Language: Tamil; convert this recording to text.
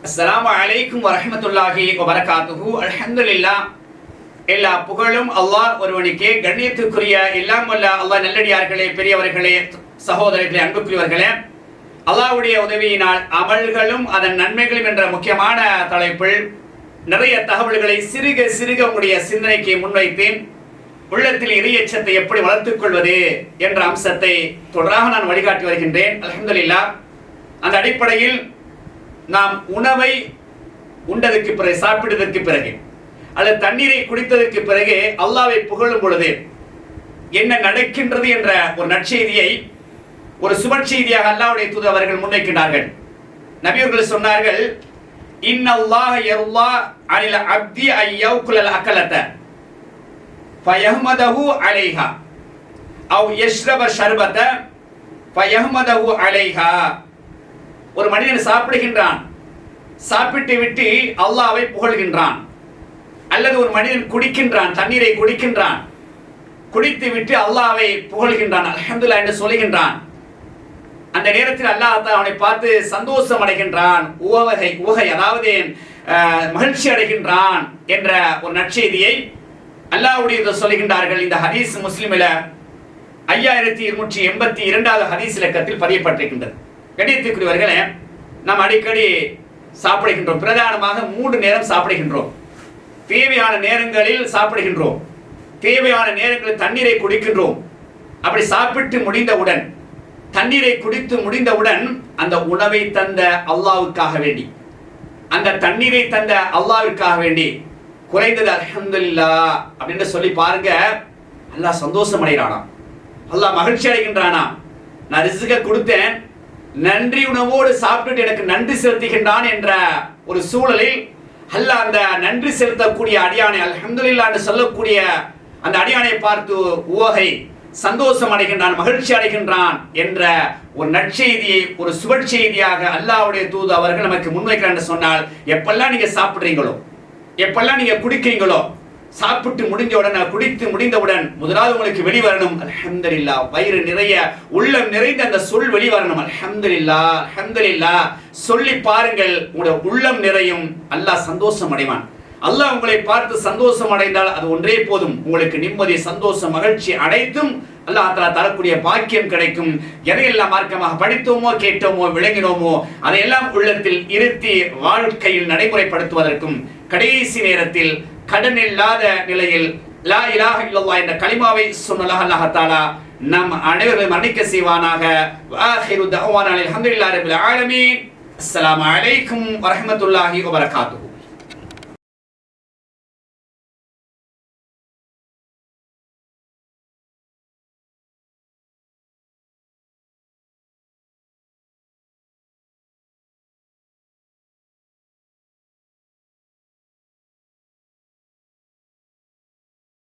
அஸ்லாம் அலைக்கும் வரமத்துல்லாஹி வபரகாத்துஹு அலமதுல்லா எல்லா புகழும் அல்லாஹ் ஒருவனுக்கே கண்ணியத்துக்குரிய எல்லாம் வல்ல அல்லாஹ் நல்லடியார்களே பெரியவர்களே சகோதரர்களே அன்புக்குரியவர்களே அல்லாஹ்வுடைய உதவியினால் அமல்களும் அதன் நன்மைகளும் என்ற முக்கியமான தலைப்பில் நிறைய தகவல்களை சிறுக சிறுக உங்களுடைய சிந்தனைக்கு முன்வைத்தேன் உள்ளத்தில் இறையச்சத்தை எப்படி வளர்த்துக் கொள்வது என்ற அம்சத்தை தொடராக நான் வழிகாட்டி வருகின்றேன் அலமதுல்லா அந்த அடிப்படையில் நாம் உணவை உண்டதற்கு பிறகு சாப்பிட்டதற்கு பிறகு அல்லது தண்ணீரை குடித்ததற்கு பிறகு அல்லாவை புகழும் பொழுது என்ன நடக்கின்றது என்ற ஒரு நற்செய்தியை ஒரு சுபற்செய்தியாக அல்லாவுடைய தூது அவர்கள் முன்வைக்கின்றார்கள். நபியர்கள் சொன்னார்கள் இன்னல்லாஹ யருல்லா அனில் அப்தி ஐயவுக்குலல் அக்கலத்த ஃபயஹ்மதஹு அலைஹா. அவ் யஷ்ரப ஷர்பத ஃபயஹ்மதஹு அலைஹா. ஒரு மனிதன் சாப்பிடுகின்றான் சாப்பிட்டு விட்டு அல்லாவை புகழ்கின்றான். அல்லது ஒரு மனிதன் குடிக்கின்றான் தண்ணீரை குடிக்கின்றான். குடித்து விட்டு அல்லாவை புகழ்கின்றான் அல்ஹம்துல்லா என்று சொல்லுகின்றான் அந்த நேரத்தில் அல்லாஹ் அவனை பார்த்து சந்தோஷம் அடைகின்றான் உவகை உவகை அதாவது மகிழ்ச்சி அடைகின்றான் என்ற ஒரு நற்செய்தியை அல்லாவுடைய சொல்லுகின்றார்கள் இந்த ஹதீஸ் முஸ்லிமில் ஐயாயிரத்தி இருநூற்றி எண்பத்தி இரண்டாவது ஹதீஸ் இலக்கத்தில் பதியப்பட்டிருக்கின்றது. கணியத்துக்குரியவர்களே நாம் அடிக்கடி சாப்பிடுகின்றோம். பிரதானமாக மூன்று நேரம் சாப்பிடுகின்றோம். தேவையான நேரங்களில் சாப்பிடுகின்றோம். தேவையான நேரங்களில் தண்ணீரை குடிக்கின்றோம். அப்படி சாப்பிட்டு முடிந்தவுடன் தண்ணீரை குடித்து முடிந்தவுடன் அந்த உணவை தந்த அல்லாவுக்காக வேண்டி அந்த தண்ணீரை தந்த அல்லாவிற்காக வேண்டி குறைந்தது அலமதுல்லா அப்படின்னு சொல்லி பாருங்க. அல்லாஹ் சந்தோஷம் அடைகிறானா அல்லாஹ் மகிழ்ச்சி அடைகின்றானா நான் ரிசுக கொடுத்தேன். நன்றி உணவோடு சாப்பிட்டுட்டு எனக்கு நன்றி செலுத்துகின்றான் என்ற ஒரு சூழலில் அல்ல அந்த நன்றி செலுத்தக்கூடிய அடியானை அல்ஹம்துலில்லா என்று சொல்லக்கூடிய அந்த அடியானை பார்த்து உவகை சந்தோஷம் அடைகின்றான் மகிழ்ச்சி அடைகின்றான் என்ற ஒரு நற்செய்தியை ஒரு சுபட் செய்தியாக அல்லாஹ்வுடைய தூது அவர்கள் நமக்கு முன்வைக்கிறார் என்று சொன்னால் எப்பெல்லாம் நீங்க சாப்பிடுறீங்களோ எப்பெல்லாம் நீங்க குடிக்கிறீங்களோ சாப்பிட்டு முடிஞ்ச உடனே குடித்து முடிந்தவுடன் முதலாவது உங்களுக்கு வெளிவரணும். அல்ஹம்துலில்லா வயிறு நிறைய உள்ளம் நிறைந்த அந்த சொல் வெளிவரணும். அல்ஹம்துலில்லா அல்ஹம்துலில்லா. சொல்லி பாருங்கள் உங்களுடைய உள்ளம் நிறையும் அல்லாஹ் சந்தோஷம் அடைவான். அல்லாஹ் உங்களை பார்த்து சந்தோஷம் அடைந்தால் அது ஒன்றே போதும். உங்களுக்கு நிம்மதி சந்தோஷம் மகிழ்ச்சி அனைத்தும் அல்லாஹ் தஆலா தரக்கூடிய பாக்கியம் கிடைக்கும். எதையெல்லாம் மார்க்கமாக படித்தோமோ கேட்டோமோ விளங்கினோமோ அதையெல்லாம் உள்ளத்தில் இருத்தி வாழ்க்கையில் நடைமுறைப்படுத்துவதற்கும் கடைசி நேரத்தில் கடன் இல்லாத நிலையில் லா இலாஹ இல்லல்லா என்ற கலிமாவை சொன்னலாக அல்லாஹ் தஆலா நம் அனைவரையும் மன்னிக்க செய்வானாக. வாஹிரு தஅவானா அல்ஹம்துலில்லாஹி ரபில் ஆலமீன். அஸ்ஸலாமு அலைக்கும் வரஹ்மத்துல்லாஹி வபரகாத்துஹு.